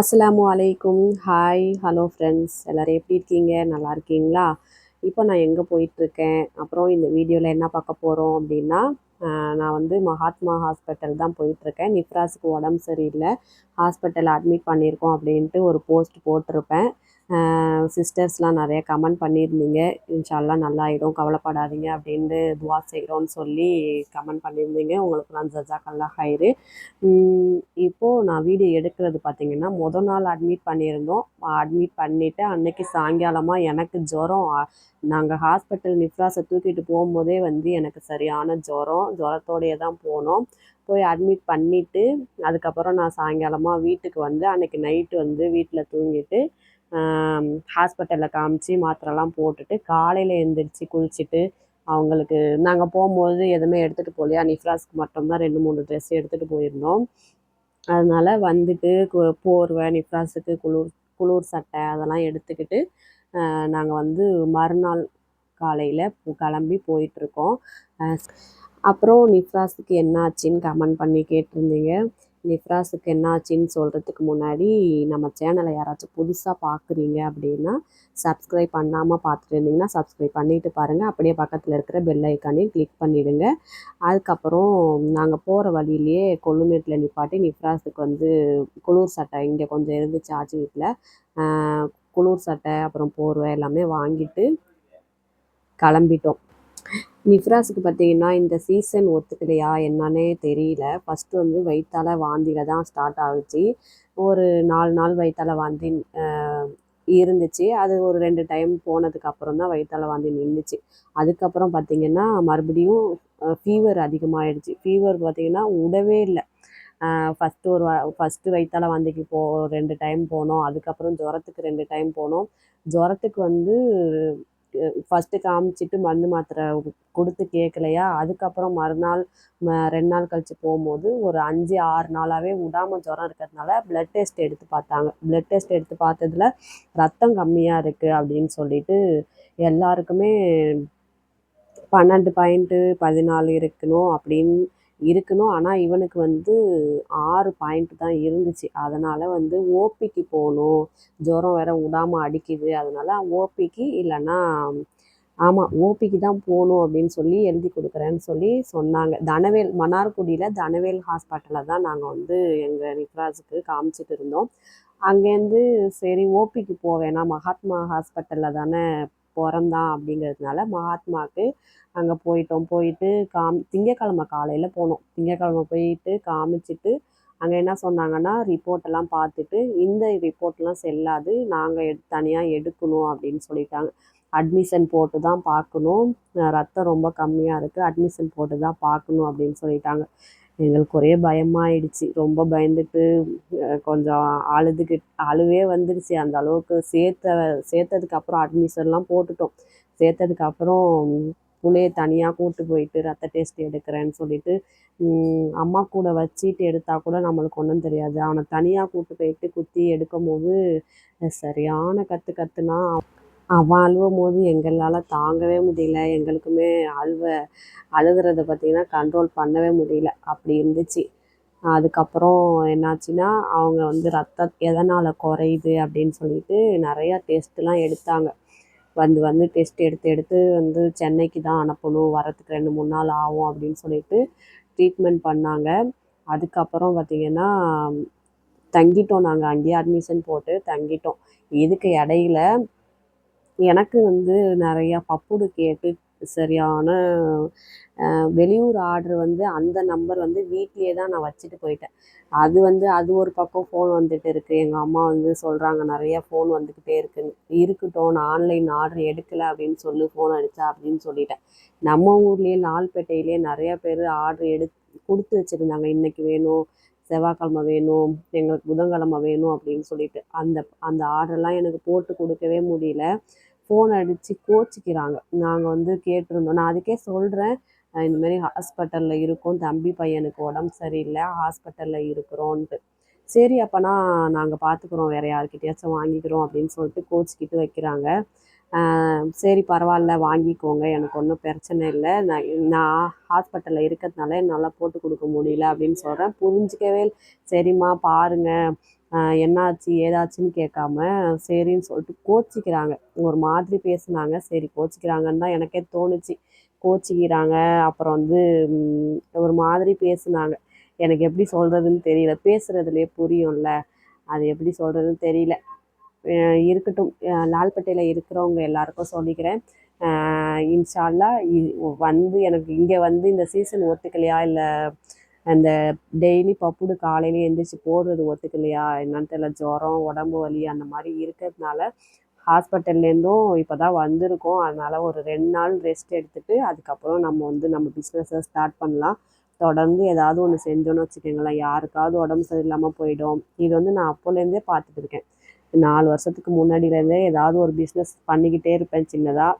அஸ்ஸலாமு அலைக்கும். Hi hello friends எல்லோரும் எப்படி இருக்கீங்க? நல்லா இருக்கீங்களா? இப்போ நான் எங்கே போயிட்டுருக்கேன்? அப்புறம் இந்த வீடியோவில் என்ன பார்க்க போகிறோம் அப்படின்னா நான் வந்து மகாத்மா ஹாஸ்பிட்டல் தான் போயிட்டுருக்கேன். நிப்ராஸுக்கு உடம்பு சரியில்லை. ஹாஸ்பிட்டல் அட்மிட் பண்ணியிருக்கோம் அப்படின்ட்டு ஒரு போஸ்ட் போட்டிருப்பேன். சிஸ்டர்ஸ்லாம் நிறைய கமெண்ட் பண்ணியிருந்தீங்க. இன்ஷால்லாம் நல்லாயிடும் கவலைப்படாதீங்க அப்படின்ட்டு துவா செய்கிறோன்னு சொல்லி கமெண்ட் பண்ணியிருந்தீங்க. உங்களுக்கு நான் ஜஜாக்கல்லா ஹைரு இப்போது நான் வீடியோ எடுக்கிறது பார்த்திங்கன்னா முதல் நாள் அட்மிட் பண்ணியிருந்தோம். அட்மிட் பண்ணிவிட்டு அன்னைக்கு சாயங்காலமாக எனக்கு ஜுரம். நாங்கள் ஹாஸ்பிட்டல் நிஃப்ராஸை தூக்கிட்டு போகும்போதே வந்து எனக்கு சரியான ஜுரம். ஜுரத்தோடையே தான் போனோம். போய் அட்மிட் பண்ணிவிட்டு அதுக்கப்புறம் நான் சாயங்காலமாக வீட்டுக்கு வந்து அன்றைக்கி நைட்டு வந்து வீட்டில் தூங்கிட்டு ஹாஸ்பிட்டலில் காமிச்சு மாத்திரைலாம் போட்டுட்டு காலையில் எழுந்திரிச்சு குளிச்சுட்டு அவங்களுக்கு நாங்கள் போகும்போது எதுவுமே எடுத்துகிட்டு போகலையா? நிஃப்ராஸ்க்கு மட்டும்தான் ரெண்டு மூணு ட்ரெஸ் எடுத்துகிட்டு போயிருந்தோம். அதனால் வந்துட்டு போர்வை நிஃப்ராஸுக்கு குளிர் குளிர் சட்டை அதெல்லாம் எடுத்துக்கிட்டு நாங்கள் வந்து மறுநாள் காலையில் கிளம்பி போயிட்டுருக்கோம் அப்புறம் நிஃப்ராஸுக்கு என்ன ஆச்சுன்னு கமெண்ட் பண்ணி கேட்டிருந்தீங்க. நிஃப்ராஸுக்கு என்ன ஆச்சுன்னு சொல்கிறதுக்கு முன்னாடி நம்ம சேனலை யாராச்சும் புதுசாக பார்க்குறீங்க அப்படின்னா சப்ஸ்கிரைப் பண்ணாமல் பார்த்துட்டு இருந்தீங்கன்னா சப்ஸ்கிரைப் பண்ணிவிட்டு பாருங்கள் அப்படியே பக்கத்தில் இருக்கிற பெல் ஐக்கானையும் கிளிக் பண்ணிவிடுங்க அதுக்கப்புறம் நாங்கள் போகிற வழியிலேயே கொல்லுமேட்டில் நிப்பாட்டி நிஃப்ராஸுக்கு வந்து குளிர் சட்டை இங்கே கொஞ்சம் இருந்துச்சு ஆச்சு வீட்டில் குளிர் சட்டை அப்புறம் போர்வை எல்லாமே வாங்கிட்டு கிளம்பிட்டோம். நிஃப்ராஸுக்கு பார்த்தீங்கன்னா இந்த சீசன் ஒத்துக்கலையா என்னன்னே தெரியல. ஃபஸ்ட்டு வந்து வயிற்றால் வாந்தியில் தான் ஸ்டார்ட் ஆகுச்சு ஒரு நாலு நாள் வயிற்றால் வாந்தி இருந்துச்சு. அது ஒரு ரெண்டு டைம் போனதுக்கு அப்புறம் தான் வயிற்றால் வாந்தி நின்றுச்சு அதுக்கப்புறம் பார்த்திங்கன்னா மறுபடியும் ஃபீவர் அதிகமாகிடுச்சு ஃபீவர் பார்த்திங்கன்னா விடவே இல்லை. ஃபஸ்ட்டு ஒரு ஃபஸ்ட்டு வயிற்றால் வாந்திக்கு போ ரெண்டு டைம் போனோம். அதுக்கப்புறம் ஜுரத்துக்கு ரெண்டு டைம் போனோம். ஜுரத்துக்கு வந்து ஃபஸ்ட்டு காமிச்சிட்டு மருந்து மாத்திரை கொடுத்து கேட்கலையா அதுக்கப்புறம் மறுநாள் ரெண்டு நாள் கழித்து போகும்போது ஒரு அஞ்சு ஆறு நாளாகவே விடாமல் ஜுரம் இருக்கிறதுனால ப்ளட் டெஸ்ட் எடுத்து பார்த்தாங்க. ப்ளட் டெஸ்ட் எடுத்து பார்த்ததுல ரத்தம் கம்மியாக இருக்குது அப்படின்னு சொல்லிட்டு எல்லாருக்குமே பன்னெண்டு பாயிண்ட்டு பதினாலு இருக்கணும் அப்படின்னு இருக்கணும். ஆனால் இவனுக்கு வந்து ஆறு பாயிண்ட் தான் இருந்துச்சு. அதனால் வந்து ஓபிக்கு போகணும். ஜுரம் வேற விடாமல் அடிக்குது. அதனால் ஓபிக்கு இல்லைன்னா ஆமாம் ஓபிக்கு தான் போகணும் அப்படின்னு சொல்லி எழுதி கொடுக்குறேன்னு சொல்லி சொன்னாங்க. தனவேல் மன்னார்குடியில் தனவேல் ஹாஸ்பிட்டலில் தான் நாங்கள் வந்து எங்கள் நிக்ராஸுக்கு காமிச்சிட்டு இருந்தோம். அங்கேருந்து சரி ஓபிக்கு போவேனா மகாத்மா ஹாஸ்பிட்டலில் தானே பிறந்தான் அப்படிங்கிறதுனால மகாத்மாவுக்கு அங்கே போயிட்டோம். போயிட்டு காம் திங்கக்கிழமை காலையில் போனோம். திங்கக்கிழமை போயிட்டு காமிச்சிட்டு அங்கே என்ன சொன்னாங்கன்னா ரிப்போர்ட்டெல்லாம் பார்த்துட்டு இந்த ரிப்போர்ட்லாம் செல்லாது நாங்கள் எடு தனியாக எடுக்கணும் அப்படின்னு சொல்லிட்டாங்க. அட்மிஷன் போட்டு தான் பார்க்கணும். ரத்தம் ரொம்ப கம்மியாக இருக்குது அட்மிஷன் போட்டு தான் பார்க்கணும் அப்படின்னு சொல்லிட்டாங்க. எங்களுக்கு ஒரே பயமாயிடுச்சு. ரொம்ப பயந்துட்டு கொஞ்சம் அழுதுகிட்டு அழுவே வந்துடுச்சு அந்த அளவுக்கு சேர்த்த சேர்த்ததுக்கு அப்புறம் அட்மிஷன்லாம் போட்டுட்டோம். சேர்த்ததுக்கு அப்புறம் தனியாக கூப்பிட்டு போயிட்டு ரத்த டெஸ்ட் எடுக்கிறேன்னு சொல்லிட்டு அம்மா கூட வச்சுட்டு எடுத்தால் கூட நம்மளுக்கு ஒன்றும் தெரியாது. அவனை தனியாக கூப்பிட்டு போயிட்டு குத்தி எடுக்கும் போது சரியான கற்று கற்றுனா அவன் அழுவும் போது எங்களால் தாங்கவே முடியல. எங்களுக்குமே அழுவ அழுகிறத பார்த்தீங்கன்னா கண்ட்ரோல் பண்ணவே முடியல. அப்படி இருந்துச்சு. அதுக்கப்புறம் என்னாச்சுன்னா அவங்க வந்து ரத்தம் எதனால் குறையுது அப்படின்னு சொல்லிட்டு நிறையா டெஸ்ட்லாம் எடுத்தாங்க. வந்து வந்து டெஸ்ட் எடுத்து எடுத்து வந்து சென்னைக்கு தான் அனுப்பணும். வரத்துக்கு ரெண்டு மூணு நாள் ஆகும் அப்படின்னு சொல்லிட்டு ட்ரீட்மெண்ட் பண்ணாங்க. அதுக்கப்புறம் பார்த்திங்கன்னா தங்கிட்டோம் நாங்கள் அங்கேயே அட்மிஷன் போட்டு தங்கிட்டோம். இதுக்கு இடையில எனக்கு வந்து நிறையா பப்புடு கேட்டு சரியான வெளியூர் ஆர்டர் வந்து அந்த நம்பர் வந்து வீட்லேயே தான் நான் வச்சுட்டு போயிட்டேன். அது வந்து அது ஒரு பக்கம் ஃபோன் வந்துட்டு இருக்குது எங்கள் அம்மா வந்து சொல்கிறாங்க நிறையா ஃபோன் வந்துக்கிட்டே இருக்குன்னு. இருக்கட்டும் நான் ஆன்லைன் ஆர்டர் எடுக்கலை அப்படின்னு சொல்லி ஃபோன் அடித்தா அப்படின்னு சொல்லிட்டேன். நம்ம ஊர்லேயே லால்பேட்டையிலேயே நிறையா பேர் ஆர்டர் எடு கொடுத்து வச்சுருந்தாங்க. இன்றைக்கி வேணும் செவ்வாய்க்கிழமை வேணும் எங்களுக்கு புதன்கிழமை வேணும் அப்படின்னு சொல்லிட்டு. அந்த அந்த ஆர்டர்லாம் எனக்கு போட்டு கொடுக்கவே முடியல. ஃபோன் அடித்து கோச்சிக்கிறாங்க. நாங்கள் வந்து கேட்டிருந்தோம். நான் அதுக்கே சொல்கிறேன் இந்தமாரி ஹாஸ்பிட்டலில் இருக்கோம். தம்பி பையனுக்கு உடம்பு சரியில்லை. ஹாஸ்பிட்டலில் இருக்கிறோன்ட்டு. சரி அப்போனா நாங்கள் பார்த்துக்குறோம் வேறு யார்கிட்டயாச்சும் வாங்கிக்கிறோம் அப்படின்னு சொல்லிட்டு கோச்சிக்கிட்டு வைக்கிறாங்க. சரி பரவாயில்ல. வாங்கிக்கோங்க. எனக்கு ஒன்றும் பிரச்சனை இல்லை. நான் நான் ஹாஸ்பிட்டலில் இருக்கிறதுனால என்னால் போட்டு கொடுக்க முடியல அப்படின்னு சொல்கிறேன் புரிஞ்சிக்கவே சரிம்மா பாருங்க. என்னாச்சு ஏதாச்சுன்னு கேட்காம சரின்னு சொல்லிட்டு கோச்சிக்கிறாங்க. ஒரு மாதிரி பேசுனாங்க. சரி கோச்சிக்கிறாங்கன்னு தான் எனக்கே தோணுச்சு. கோச்சிக்கிறாங்க. அப்புறம் வந்து ஒரு மாதிரி பேசுனாங்க. எனக்கு எப்படி சொல்கிறதுன்னு தெரியல. பேசுகிறதுலே புரியும்ல. அது எப்படி சொல்கிறதுன்னு தெரியல. இருக்கட்டும். லால்பேட்டையில் இருக்கிறவங்க எல்லாருக்கும் சொல்லிக்கிறேன். இன்ஷால்லா வந்து எனக்கு இங்கே வந்து இந்த சீசன் ஒத்துக்கலையா? இல்லை அந்த டெய்லி பப்புடு காலையில எழுந்திரிச்சு போடுறது ஒத்துக்கலையா? என்னன்னு தெரியல. ஜுரம் உடம்பு வலி அந்த மாதிரி இருக்கிறதுனால ஹாஸ்பிட்டல்லேருந்தும் இப்போ தான் வந்திருக்கோம். அதனால் ஒரு ரெண்டு நாள் ரெஸ்ட் எடுத்துகிட்டு அதுக்கப்புறம் நம்ம வந்து நம்ம பிஸ்னஸை ஸ்டார்ட் பண்ணலாம். தொடர்ந்து ஏதாவது ஒன்று செஞ்சோன்னு வச்சுக்கோங்களேன். யாருக்காவது உடம்பு சரியில்லாமல் போயிடும். இது வந்து நான் அப்போலேருந்தே பார்த்துட்டு இருக்கேன். நாலு வருஷத்துக்கு முன்னாடியிலேருந்தே ஏதாவது ஒரு பிஸ்னஸ் பண்ணிக்கிட்டே இருப்பேன் சின்னதாக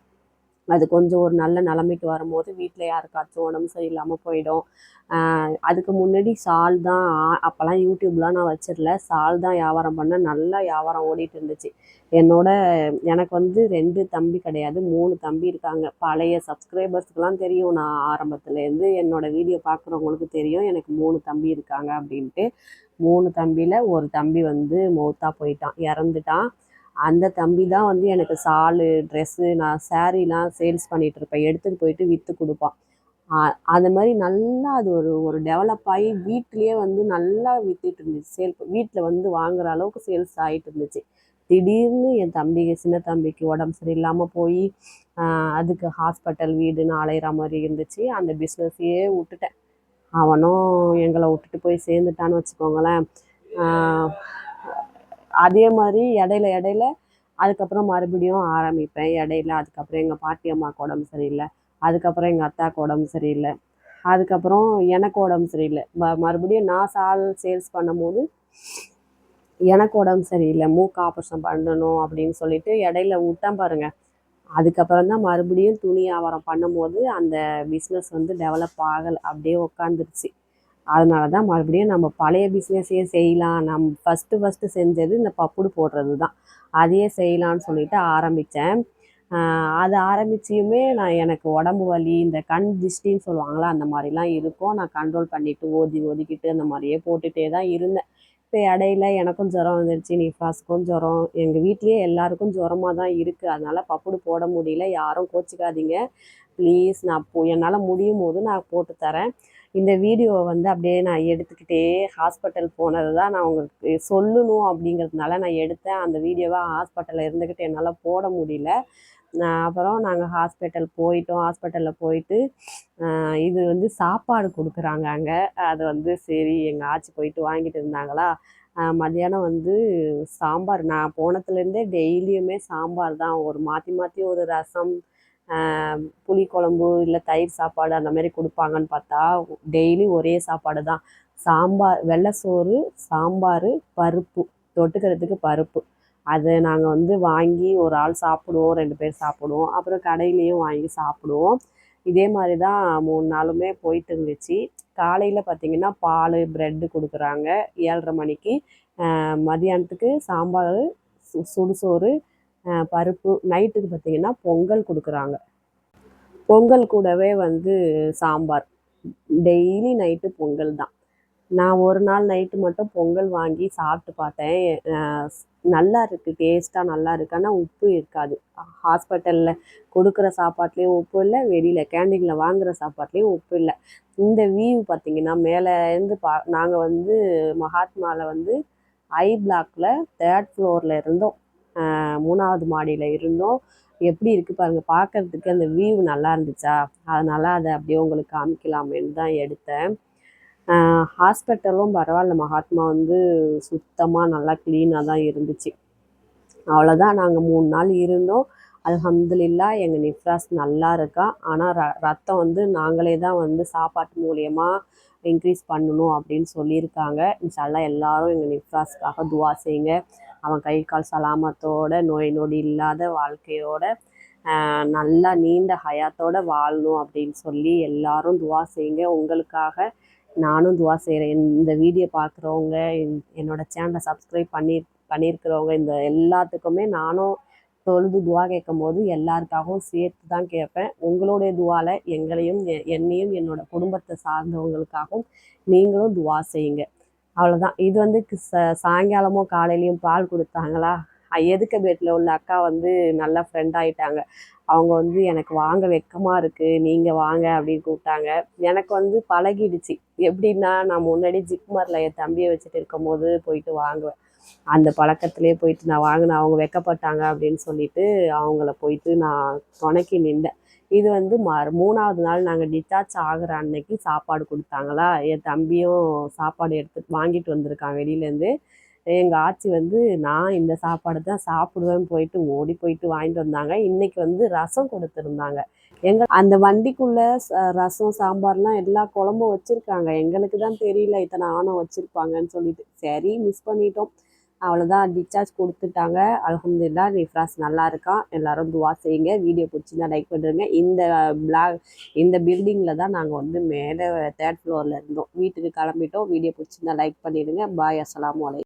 அது கொஞ்சம் ஒரு நல்ல நிலமைக்கு வரும்போது வீட்டில் யாருக்காச்சும் உடம்பு சரியில்லாமல் போயிடும். அதுக்கு முன்னாடி சால் தான் அப்போல்லாம் யூடியூப்லாம் நான் வச்சிடல சால் தான் வியாபாரம் பண்ண நல்லா வியாபாரம் ஓடிட்டு இருந்துச்சு. என்னோட எனக்கு வந்து ரெண்டு தம்பி கிடையாது மூணு தம்பி இருக்காங்க. பழைய சப்ஸ்கிரைபர்ஸ்க்கெலாம் தெரியும். நான் ஆரம்பத்துலேருந்து என்னோடய வீடியோ பார்க்குறவங்களுக்கு தெரியும். எனக்கு மூணு தம்பி இருக்காங்க அப்படின்ட்டு. மூணு தம்பியில் ஒரு தம்பி வந்து மௌத்தா போயிட்டான். இறந்துட்டான். அந்த தம்பி தான் வந்து எனக்கு சாலு ட்ரெஸ்ஸு நான் சேரீலாம் சேல்ஸ் பண்ணிகிட்ருப்பேன் எடுத்துகிட்டு போயிட்டு விற்று கொடுப்பான். அது மாதிரி நல்லா அது ஒரு ஒரு டெவலப் ஆகி வீட்டிலேயே வந்து நல்லா விற்றுட்டு இருந்துச்சு. சேல் வீட்டில் வந்து வாங்குற அளவுக்கு சேல்ஸ் ஆகிட்டு இருந்துச்சு. திடீர்னு என் தம்பிக்கு சின்ன தம்பிக்கு உடம்பு சரியில்லாமல் போய் அதுக்கு ஹாஸ்பிட்டல் வீடுன்னு அலையிற மாதிரி இருந்துச்சு. அந்த பிஸ்னஸையே விட்டுட்டேன். அவனும் எங்களை விட்டுட்டு போய் சேர்ந்துட்டான்னு வச்சுக்கோங்களேன். அதே மாதிரி இடையில இடையில அதுக்கப்புறம் மறுபடியும் ஆரம்பிப்பேன். இடையில அதுக்கப்புறம் எங்கள் பாட்டி அம்மாவுக்கு உடம்பு சரியில்லை. அதுக்கப்புறம் எங்கள் அத்தாவுக்கு உடம்பு சரியில்லை. அதுக்கப்புறம் எனக்கு உடம்பு சரியில்லை. மறுபடியும் நான் சால் சேல்ஸ் பண்ணும்போது எனக்கு உடம்பு சரியில்லை. மூக்கு ஆப்ரேஷன் பண்ணணும் அப்படின்னு சொல்லிட்டு இடையில விட்டேன் பாருங்கள் அதுக்கப்புறம் தான் மறுபடியும் துணி வியாபாரம் பண்ணும்போது அந்த பிஸ்னஸ் வந்து டெவலப் ஆகலை. அப்படியே உட்காந்துருச்சு அதனால தான் மறுபடியும் நம்ம பழைய பிஸ்னஸையே செய்யலாம். நம் ஃபஸ்ட்டு ஃபஸ்ட்டு செஞ்சது இந்த பப்புடு போடுறது தான் அதையே செய்யலான்னு சொல்லிட்டு ஆரம்பித்தேன் அது ஆரம்பிச்சியுமே நான் எனக்கு உடம்பு வலி இந்த கண் திஷ்டின்னு சொல்லுவாங்களா அந்த மாதிரிலாம் இருக்கும். நான் கண்ட்ரோல் பண்ணிவிட்டு ஓதி ஒதுக்கிட்டு அந்த மாதிரியே போட்டுகிட்டே தான் இருந்தேன். இப்போ இடையில எனக்கும் ஜுரம் வந்துருச்சு நிஃபாஸுக்கும் ஜுரம். எங்கள் வீட்லேயே எல்லாருக்கும் ஜுரமாக தான் இருக்குது அதனால் பப்புடு போட முடியல. யாரும் கோச்சிக்காதீங்க. ப்ளீஸ் நான் போ என்னால் முடியும் போது நான் போட்டு தரேன். இந்த வீடியோவை வந்து அப்படியே நான் எடுத்துக்கிட்டே ஹாஸ்பிட்டல் போனது தான் நான் உங்களுக்கு சொல்லணும் அப்படிங்கிறதுனால நான் எடுத்தேன். அந்த வீடியோவை ஹாஸ்பிட்டலில் இருந்துக்கிட்டு என்னால் போட முடியல. அப்புறம் நாங்கள் ஹாஸ்பிட்டல் போயிட்டோம். ஹாஸ்பிட்டலில் போயிட்டு இது வந்து சாப்பாடு கொடுக்குறாங்க அங்கே. அது வந்து சரி எங்கள் ஆச்சி போயிட்டு வாங்கிட்டு இருந்தாங்களா? மத்தியானம் வந்து சாம்பார். நான் போனத்துலேருந்தே டெய்லியுமே சாம்பார் தான். ஒரு மாற்றி மாற்றி ஒரு ரசம் புளிக்குழம்பு இல்லை தயிர் சாப்பாடு அந்த மாதிரி கொடுப்பாங்கன்னு பார்த்தா டெய்லி ஒரே சாப்பாடு தான். சாம்பார் வெள்ளை சோறு சாம்பார் பருப்பு. தொட்டுக்கிறதுக்கு பருப்பு. அதை நாங்கள் வந்து வாங்கி ஒரு ஆள் சாப்பிடுவோம் ரெண்டு பேர் சாப்பிடுவோம். அப்புறம் கடையிலையும் வாங்கி சாப்பிடுவோம். இதே மாதிரி தான் மூணு நாளுமே போயிட்டு இருந்துச்சு. காலையில் பார்த்திங்கன்னா பால் ப்ரெட்டு கொடுக்குறாங்க. ஏழரை மணிக்கு. மதியானத்துக்கு சாம்பார் சுடுசோறு பருப்பு. நைட்டுக்கு பார்த்திங்கன்னா பொங்கல் கொடுக்குறாங்க. பொங்கல் கூடவே வந்து சாம்பார். டெய்லி நைட்டு பொங்கல் தான். நான் ஒரு நாள் நைட்டு மட்டும் பொங்கல் வாங்கி சாப்பிட்டு பார்த்தேன். நல்லா இருக்குது டேஸ்ட்டாக நல்லா இருக்குது ஆனால் உப்பு இருக்காது. ஹாஸ்பிட்டலில் கொடுக்குற சாப்பாட்லேயும் உப்பு இல்லை வெளியில் கேண்டீனில் வாங்குகிற சாப்பாட்லேயும் உப்பு இல்லை. இந்த வியூ பார்த்திங்கன்னா மேலேருந்து பா நாங்கள் வந்து மகாத்மாவில் வந்து ஐ பிளாக்கில் தேர்ட் ஃப்ளோரில் இருந்தோம். மூணாவது மாடியில் இருந்தோம். எப்படி இருக்குது பாருங்கள் பார்க்குறதுக்கு அந்த வியூ நல்லா இருந்துச்சா? அதனால் அதை அப்படியே உங்களுக்கு காமிக்கலாமேன்னு தான் எடுத்தேன். ஹாஸ்பிட்டலும் பரவாயில்ல மகாத்மா வந்து சுத்தமாக நல்லா க்ளீனாக தான் இருந்துச்சு. அவ்வளோதான் நாங்கள் மூணு நாள் இருந்தோம். அலமதுல்லா எங்கள் நிஃப்ராஸ் நல்லா இருக்கா? ஆனால் ர ரத்தம் வந்து நாங்களே தான் வந்து சாப்பாட்டு மூலியமாக இன்க்ரீஸ் பண்ணணும் அப்படின்னு சொல்லியிருக்காங்க. இன்ஷால்லா எல்லாரும் எங்கள் நிஃப்ராஸ்க்காக துவா செய்யுங்க. அவன் கை கால் சலாமத்தோட நோய் நொடி இல்லாத வாழ்க்கையோட நல்லா நீண்ட ஹயாத்தோட வாழணும் அப்படின்னு சொல்லி எல்லாரும் துவா செய்யுங்க. உங்களுக்காக நானும் துவா செய்கிறேன் இந்த வீடியோ பார்க்குறவங்க என்னோடய சேனலை சப்ஸ்கிரைப் பண்ணி பண்ணியிருக்கிறவங்க இந்த எல்லாத்துக்குமே நானும் தொழுது துவா கேட்கும் போது எல்லாருக்காகவும் சேர்த்து தான் கேட்பேன். உங்களுடைய துவாவில் எங்களையும் என்னையும் என்னோடய குடும்பத்தை சார்ந்தவங்களுக்காகவும் நீங்களும் துவா செய்யுங்க. அவ்வளோதான் இது வந்து ச சாயங்காலமும் காலையிலையும் பால் கொடுத்தாங்களா? எதுக்க பேட்டில் உள்ள அக்கா வந்து நல்லா ஃப்ரெண்ட் ஆகிட்டாங்க அவங்க வந்து எனக்கு வாங்க வெக்கமாக இருக்குது நீங்கள் வாங்க அப்படின்னு கூப்பிட்டாங்க. எனக்கு வந்து பழகிடுச்சு. எப்படின்னா நான் முன்னாடி ஜிப்மரில் என் தம்பியை வச்சுட்டு இருக்கும்போது போயிட்டு வாங்குவேன். அந்த பழக்கத்திலே போயிட்டு நான் வாங்கினேன் அவங்க வெக்கப்பட்டாங்க அப்படின்னு சொல்லிட்டு அவங்கள போயிட்டு நான் துணைக்கி நின்றேன். இது வந்து ம மூணாவது நாள் நாங்கள் டிஸ்சார்ஜ் ஆகிற அன்னைக்கு சாப்பாடு கொடுத்தாங்களா? என் தம்பியும் சாப்பாடு எடுத்து வாங்கிட்டு வந்திருக்கான் வெளியிலேருந்து. எங்கள் ஆச்சி வந்து நான் இந்த சாப்பாடு தான் சாப்பிடுவேன் போயிட்டு ஓடி போயிட்டு வாங்கிட்டு வந்தாங்க. இன்றைக்கி வந்து ரசம் கொடுத்துருந்தாங்க. எங்கள் அந்த வண்டிக்குள்ளே ரசம் சாம்பார்லாம் எல்லா குழம்பும் வச்சுருக்காங்க. எங்களுக்கு தான் தெரியல இத்தனை ஆணம் வச்சுருப்பாங்கன்னு சொல்லிட்டு. சரி மிஸ் பண்ணிட்டோம். அவ்வளோதான் டிஸ்சார்ஜ் கொடுத்துட்டாங்க. அலமதுல்லா ரிஃப்ராஸ் நல்லா இருக்கான் எல்லாரும் துவா செய்யுங்க. வீடியோ பிடிச்சிருந்தா லைக் பண்ணுறேங்க இந்த பிளாக் இந்த பில்டிங்கில் தான் நாங்கள் வந்து மேலே தேர்ட் ஃப்ளோரில் இருந்தோம். வீட்டுக்கு கிளம்பிட்டோம். வீடியோ பிடிச்சிருந்தா லைக் பண்ணிடுங்க. பாய் அஸ்லாம் வலைக்கம்